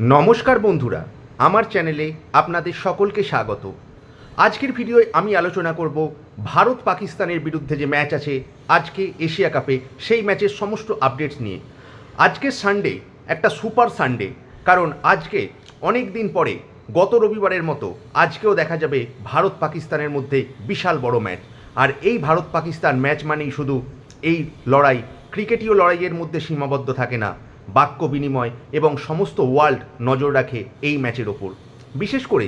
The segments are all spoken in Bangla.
নমস্কার বন্ধুরা, আমার চ্যানেলে আপনাদের সকলকে স্বাগত। আজকের ভিডিওয় আমি আলোচনা করব ভারত পাকিস্তানের বিরুদ্ধে যে ম্যাচ আছে, আজকে এশিয়া কাপে সেই ম্যাচের সমস্ত আপডেটস নিয়ে। আজকের সানডে, একটা সুপার সানডে, কারণ আজকে অনেক দিন পরে, গত রবিবারের মতো আজকেও দেখা যাবে ভারত পাকিস্তানের মধ্যে বিশাল বড় ম্যাচ। আর এই ভারত পাকিস্তান ম্যাচ মানেই শুধু এই লড়াই, ক্রিকেটীয় লড়াইয়ের মধ্যে সীমাবদ্ধ থাকে না। বাক্য বিনিময় এবং সমস্ত ওয়ার্ল্ড নজর রাখে এই ম্যাচের ওপর। বিশেষ করে,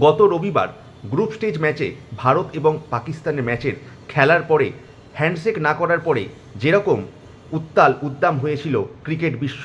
গত রবিবার গ্রুপ স্টেজ ম্যাচে ভারত এবং পাকিস্তানের ম্যাচের খেলার পরে, হ্যান্ডশেক না করার পরে যেরকম উত্তাল উদ্দাম হয়েছিল ক্রিকেট বিশ্ব,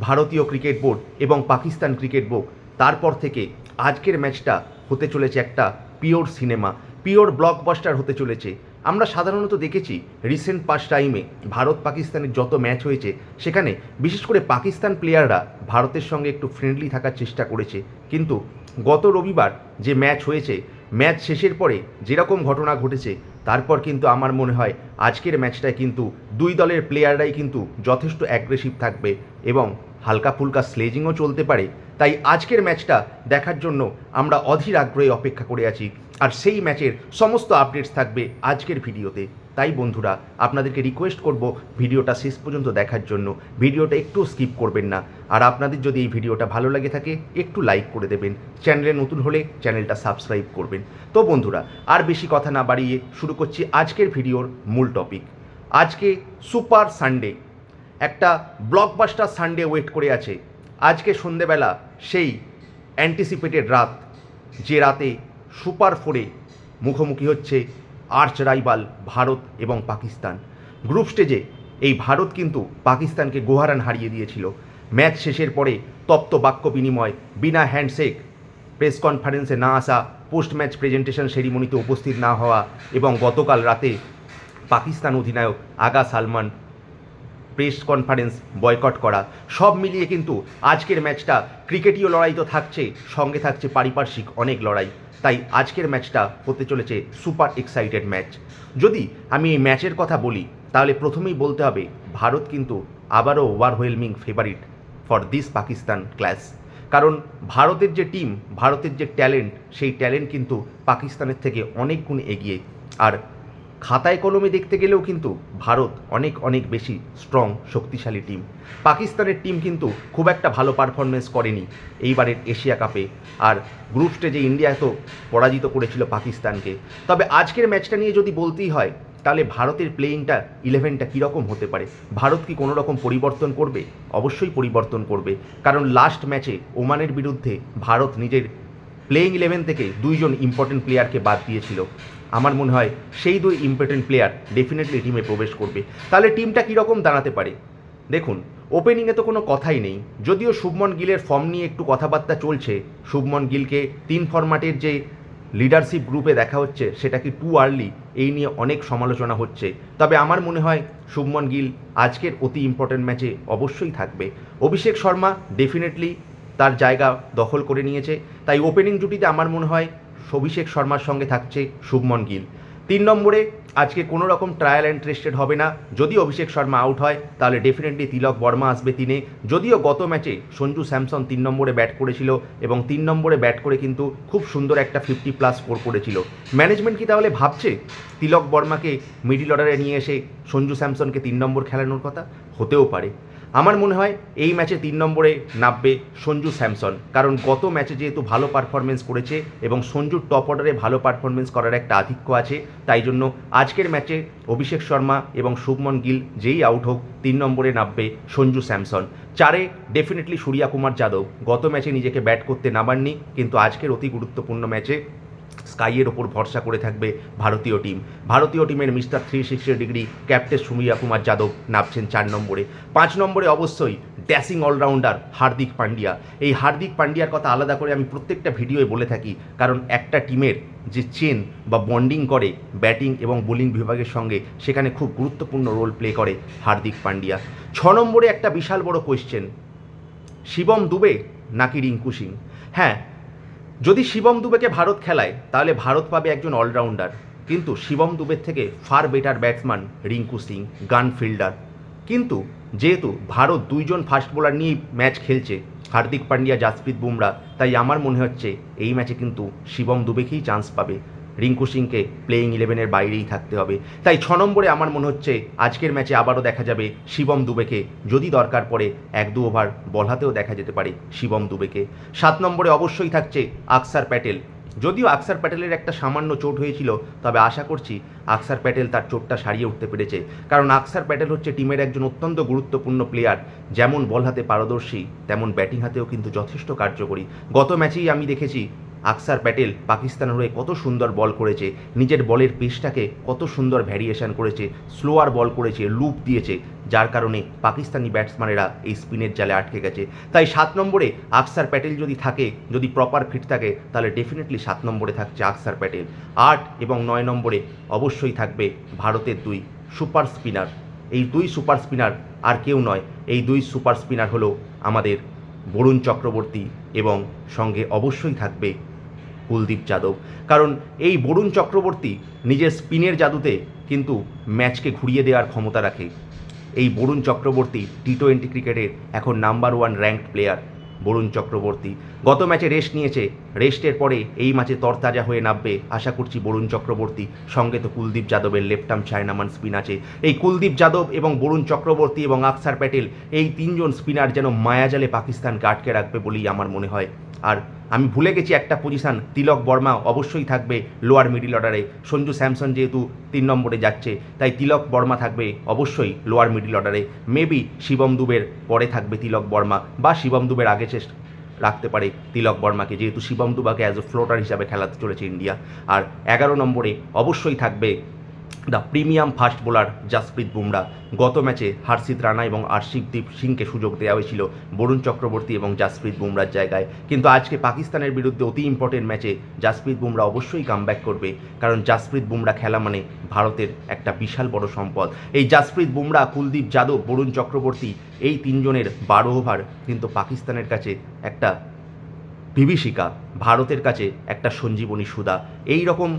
ভারতীয় ক্রিকেট বোর্ড এবং পাকিস্তান ক্রিকেট বোর্ড, তারপর থেকে আজকের ম্যাচটা হতে চলেছে একটা পিওর সিনেমা, পিওর ব্লকবাস্টার হতে চলেছে। আমরা সাধারণত দেখেছি রিসেন্ট পাস টাইমে ভারত পাকিস্তানের যত ম্যাচ হয়েছে, সেখানে বিশেষ করে পাকিস্তান প্লেয়াররা ভারতের সঙ্গে একটু ফ্রেন্ডলি থাকার চেষ্টা করেছে। কিন্তু গত রবিবার যে ম্যাচ হয়েছে ম্যাচ শেষের পরে যেরকম ঘটনা ঘটেছে, তারপর কিন্তু আমার মনে হয় আজকের ম্যাচটায় কিন্তু দুই দলের প্লেয়াররাই কিন্তু যথেষ্ট অ্যাগ্রেসিভ থাকবে এবং হালকা ফুলকা স্লেজিংও চলতে পারে। তাই আজকের ম্যাচটা দেখার জন্য আমরা অধীর আগ্রহে অপেক্ষা করে আছি। আর সেই ম্যাচের সমস্ত আপডেটস থাকবে আজকের ভিডিওতে। তাই বন্ধুরা, আপনাদেরকে রিকোয়েস্ট করব ভিডিওটা শেষ পর্যন্ত দেখার জন্য। ভিডিওটা একটু স্কিপ করবেন না। আর আপনাদের যদি এই ভিডিওটা ভালো লাগে থাকে, একটু লাইক করে দেবেন। চ্যানেলে নতুন হলে চ্যানেলটা সাবস্ক্রাইব করবেন। তো বন্ধুরা, আর বেশি কথা না বাড়িয়ে শুরু করছি আজকের ভিডিওর মূল টপিক আজকে সুপার সানডে একটা ব্লকবাস্টার সানডে ওয়েট করে আছে। আজকে সন্ধেবেলা সেই অ্যান্টিসিপেটেড রাত, যে রাতে সুপার ফোরে মুখোমুখি হচ্ছে আর্চ রাইবাল ভারত এবং পাকিস্তান। গ্রুপ স্টেজে এই ভারত কিন্তু পাকিস্তানকে গোহারান হারিয়ে দিয়েছিল। ম্যাচ শেষের পরে তপ্ত বাক্য বিনিময় বিনা হ্যান্ডশেক প্রেস কনফারেন্সে না আসা পোস্ট ম্যাচ প্রেজেন্টেশন সেরিমনিতে উপস্থিত না হওয়া এবং গতকাল রাতে পাকিস্তান অধিনায়ক Agha Salman press conference boycott করা, সব মিলিয়ে কিন্তু আজকের ম্যাচটা ক্রিকেটীয় লড়াই তো থাকছে, সঙ্গে থাকছে পারিপার্শ্বিক অনেক লড়াই। তাই আজকের ম্যাচটা হতে চলেছে সুপার এক্সাইটেড ম্যাচ যদি আমি এই ম্যাচের কথা বলি, তাহলে প্রথমেই বলতে হবে, ভারত কিন্তু আবারও overwhelming favourite for this Pakistan class কারণ ভারতের যে টিম ভারতের যে ট্যালেন্ট সেই ট্যালেন্ট কিন্তু পাকিস্তানের থেকে অনেক গুণ এগিয়ে। আর খাতায় কলমে দেখতে গেলেও কিন্তু ভারত অনেক অনেক বেশি স্ট্রং শক্তিশালী টিম পাকিস্তানের টিম কিন্তু খুব একটা ভালো পারফরমেন্স করেনি এইবারের এশিয়া কাপে আর গ্রুপ স্টেজে ইন্ডিয়া তো পরাজিত করেছিল পাকিস্তানকে। তবে আজকের ম্যাচটা নিয়ে যদি বলতেই হয়, তাহলে ভারতের প্লেয়িংটা ইলেভেনটা কীরকম হতে পারে? ভারত কি কোনো রকম পরিবর্তন করবে? অবশ্যই পরিবর্তন করবে। কারণ লাস্ট ম্যাচে ওমানের বিরুদ্ধে ভারত নিজের প্লেয়িং ইলেভেন থেকে দুইজন ইম্পর্টেন্ট প্লেয়ারকে বাদ দিয়েছিল। আমার মনে হয় সেই দুই ইম্পর্টেন্ট প্লেয়ার ডেফিনেটলি টিমে প্রবেশ করবে। তাহলে টিমটা কীরকম দাঁড়াতে পারে? দেখুন ওপেনিংয়ে তো কোনো কথাই নেই। যদিও শুভমন গিলের ফর্ম নিয়ে একটু কথাবার্তা চলছে, শুভমন গিলকে তিন ফরম্যাটের যে লিডারশিপ গ্রুপে দেখা হচ্ছে, সেটা কি টু আর্লি এই নিয়ে অনেক সমালোচনা হচ্ছে। তবে আমার মনে হয় শুভমন গিল আজকের অতি ইম্পর্টেন্ট ম্যাচে অবশ্যই থাকবে। অভিষেক শর্মা ডেফিনেটলি তার জায়গা দখল করে নিয়েছে। তাই ওপেনিং জুটিতে আমার মনে হয় অভিষেক শর্মার সঙ্গে থাকছে শুভমন গিল। তিন নম্বরে আজকে কোনো রকম ট্রায়াল অ্যান্ড টেস্টেড হবে না। যদি অভিষেক শর্মা আউট হয়, তাহলে ডেফিনেটলি তিলক বর্মা আসবে তিনে। যদিও গত ম্যাচে সঞ্জু স্যামসন তিন নম্বরে ব্যাট করেছিল এবং তিন নম্বরে ব্যাট করে কিন্তু খুব সুন্দর একটা ফিফটি প্লাস স্কোর করেছিল। ম্যানেজমেন্ট কি তাহলে ভাবছে? তিলক বর্মাকে মিডিল অর্ডারে নিয়ে এসে সঞ্জু স্যামসনকে তিন নম্বর খেলানোর কথা? হতেও পারে। আমার মনে হয় এই ম্যাচে তিন নম্বরে নামবে সঞ্জু স্যামসন। কারণ গত ম্যাচে যেহেতু ভালো পারফরমেন্স করেছে এবং সঞ্জুর টপ অর্ডারে ভালো পারফরমেন্স করার একটা আধিক্য আছে, তাই জন্য আজকের ম্যাচে অভিষেক শর্মা এবং শুভমন গিল যেই আউট হোক, তিন নম্বরে নামবে সঞ্জু স্যামসন। চারে ডেফিনেটলি সূর্যা কুমার যাদব। গত ম্যাচে নিজেকে ব্যাট করতে নামাননি, কিন্তু আজকের অতি গুরুত্বপূর্ণ ম্যাচে স্কাইয়ের ওপর ভরসা করে থাকবে ভারতীয় টিম। ভারতীয় টিমের Mr three sixty degree captain Surya Kumar Yadav নামছেন চার নম্বরে। পাঁচ নম্বরে অবশ্যই ড্যাসিং অলরাউন্ডার হার্দিক পান্ডিয়া এই হার্দিক পান্ডিয়ার কথা আলাদা করে আমি প্রত্যেকটা ভিডিওয়ে বলে থাকি, কারণ একটা টিমের যে চেন বা বন্ডিং করে ব্যাটিং এবং বোলিং বিভাগের সঙ্গে সেখানে খুব গুরুত্বপূর্ণ রোল প্লে করে হার্দিক পান্ডিয়া ছ নম্বরে একটা বিশাল বড় কোয়েশ্চেন শিবম দুবে নাকি রিঙ্কু সিং? হ্যাঁ যদি শিবম দুবেকে ভারত খেলায়, তাহলে ভারত পাবে একজন অলরাউন্ডার কিন্তু শিবম দুবের থেকে far better batsman Rinku Singh, gun fielder. কিন্তু যেহেতু ভারত দুইজন ফাস্ট বোলার নিয়েই ম্যাচ খেলছে, হার্দিক পান্ডিয়া, জাসপ্রীত বুমরা, তাই আমার মনে হচ্ছে এই ম্যাচে কিন্তু শিবম দুবেকেই চান্স পাবে। রিঙ্কু সিংকে প্লেয়িং ইলেভেনের বাইরেই থাকতে হবে। তাই ছ নম্বরে আমার মনে হচ্ছে আজকের ম্যাচে আবারও দেখা যাবে শিবম দুবেকে। যদি দরকার পড়ে এক দু ওভার বল হাতেও দেখা যেতে পারে শিবম দুবেকে। সাত নম্বরে অবশ্যই থাকছে আকসার প্যাটেল। যদিও আকসার প্যাটেলের একটা সামান্য চোট হয়েছিল, তবে আশা করছি আকসার প্যাটেল তার চোটটা সারিয়ে উঠতে পেরেছে। কারণ আকসার প্যাটেল হচ্ছে টিমের একজন অত্যন্ত গুরুত্বপূর্ণ প্লেয়ার যেমন বল হাতে পারদর্শী, তেমন ব্যাটিং হাতেও কিন্তু যথেষ্ট কার্যকরী। গত ম্যাচেই আমি দেখেছি আকসার প্যাটেল পাকিস্তানের হয়ে কত সুন্দর বল করেছে, নিজের বলের পেসটাকে কত সুন্দর ভ্যারিয়েশন করেছে স্লোয়ার বল করেছে লুপ দিয়েছে, যার কারণে পাকিস্তানি ব্যাটসম্যানেরা এই স্পিনের জালে আটকে গেছে। তাই সাত নম্বরে আকসার প্যাটেল যদি থাকে, যদি প্রপার ফিট থাকে, তাহলে ডেফিনেটলি সাত নম্বরে থাকছে আকসার প্যাটেল। আট এবং নয় নম্বরে অবশ্যই থাকবে ভারতের দুই সুপার স্পিনার এই দুই সুপার স্পিনার আর কেউ নয়, এই দুই সুপার স্পিনার হলো আমাদের বরুণ চক্রবর্তী এবং সঙ্গে অবশ্যই থাকবে কুলদীপ যাদব। কারণ এই বরুণ চক্রবর্তী নিজের স্পিনের জাদুতে কিন্তু ম্যাচকে ঘুরিয়ে দেওয়ার ক্ষমতা রাখে। এই বরুণ চক্রবর্তী টি টোয়েন্টি ক্রিকেটের এখন number one ranked player Varun Chakravarthy. গত ম্যাচে রেস্ট নিয়েছে। রেস্টের পরে এই ম্যাচে তরতাজা হয়ে নামবে আশা করছি বরুণ চক্রবর্তী। সঙ্গে তো কুলদীপ যাদবের লেফট আর্ম চায়নামান স্পিন আছে। এই কুলদীপ যাদব এবং বরুণ চক্রবর্তী এবং আকসার প্যাটেল এই তিনজন স্পিনার যেন মায়াজালে পাকিস্তানকে আটকে রাখবে বলেই আমার মনে হয়। আর আমি ভুলে গেছি একটা পজিশন তিলক বর্মা অবশ্যই থাকবে লোয়ার মিডিল অর্ডারে সঞ্জু স্যামসন যেহেতু তিন নম্বরে যাচ্ছে, তাই তিলক বর্মা থাকবে অবশ্যই লোয়ার মিডিল অর্ডারে মেবি শিবম দুবের পরে থাকবে তিলক বর্মা, বা শিবম দুবের আগে চেষ্টা রাখতে পারে তিলক বর্মাকে, যেহেতু শিবম দুবাকে অ্যাজ এ ফ্লোটার হিসাবে খেলাতে চলেছে ইন্ডিয়া। আর এগারো নম্বরে অবশ্যই থাকবে the premium fast bowler Jasprit Bumrah গত ম্যাচে হার্ষিত রানা এবং আরশিবদীপ সিংকে সুযোগ দেওয়া হয়েছিল বরুণ চক্রবর্তী এবং জাসপ্রীত বুমরার জায়গায়। কিন্তু আজকে পাকিস্তানের বিরুদ্ধে অতি ইম্পর্টেন্ট ম্যাচে জাসপ্রীত বুমরা অবশ্যই কামব্যাক করবে, কারণ জাসপ্রীত বুমরা খেলা মানে ভারতের একটা বিশাল বড় সম্পদ। এই জাসপ্রীত বুমরা, কুলদীপ যাদব, বরুণ চক্রবর্তী এই তিনজনের বারো ওভার কিন্তু পাকিস্তানের কাছে একটা বিভীষিকা, ভারতের কাছে একটা সঞ্জীবনী সুদা। এই রকম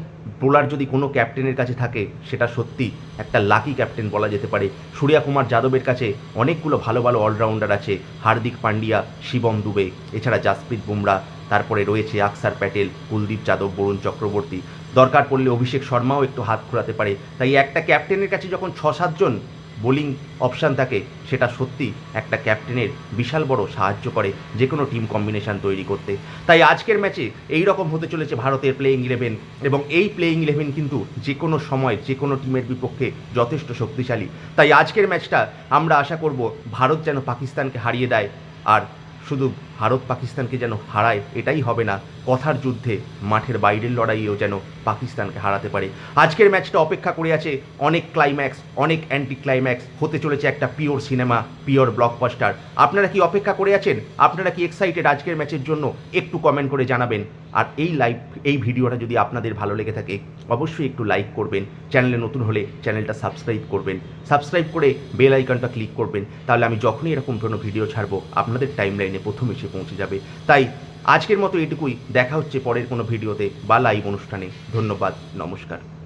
বোলার যদি কোনো ক্যাপ্টেনের কাছে থাকে, সেটা সত্যি একটা লাকি ক্যাপ্টেন বলা যেতে পারে। সূর্যা কুমার যাদবের কাছে অনেকগুলো ভালো ভালো অলরাউন্ডার আছে। হার্দিক পান্ডিয়া, শিবম দুবে, এছাড়া জাসপ্রীত বুমরা, তারপরে রয়েছে আকসার প্যাটেল, কুলদীপ যাদব, বরুণ চক্রবর্তী। দরকার পড়লে অভিষেক শর্মাও একটু হাত ঘোরাতে পারে। তাই একটা ক্যাপ্টেনের কাছে যখন ছ সাতজন বোলিং অপশান থাকে, সেটা সত্যি একটা ক্যাপ্টেনের বিশাল বড় সাহায্য করে যে কোনো টিম কম্বিনেশান তৈরি করতে। তাই আজকের ম্যাচে এই রকম হতে চলেছে ভারতের প্লেয়িং ইলেভেন এবং এই প্লেয়িং ইলেভেন কিন্তু যে কোনো সময় যে কোনো টিমের বিপক্ষে যথেষ্ট শক্তিশালী। তাই আজকের ম্যাচটা আমরা আশা করব ভারত যেন পাকিস্তানকে হারিয়ে দেয় আর শুধু ভারত পাকিস্তানকে যেন হারায়, এটাই হবে না। কথার যুদ্ধে মাঠের বাইরের লড়াইয়েও যেন পাকিস্তানকে হারাতে পারে। আজকের ম্যাচটা অপেক্ষা করে আছে অনেক ক্লাইম্যাক্স অনেক অ্যান্টি ক্লাইম্যাক্স হতে চলেছে একটা পিওর সিনেমা পিওর ব্লকবাস্টার আপনারা কি অপেক্ষা করে আছেন? আপনারা কি এক্সাইটেড আজকের ম্যাচের জন্য? একটু কমেন্ট করে জানাবেন। আর এই লাইভ এই ভিডিওটা যদি আপনাদের ভালো লেগে থাকে, অবশ্যই একটু লাইক করবেন। চ্যানেলে নতুন হলে চ্যানেলটা সাবস্ক্রাইব করবেন। সাবস্ক্রাইব করে বেল আইকনটা ক্লিক করবেন। তাহলে আমি যখনই এরকম কোনো ভিডিও ছাড়বো, আপনাদের টাইম লাইনে প্রথম এসে পৌঁছে যাবে। তাই আজকের মতো এটুকুই। দেখা হচ্ছে পরের কোনো ভিডিওতে বা লাইভ অনুষ্ঠানে। ধন্যবাদ। নমস্কার।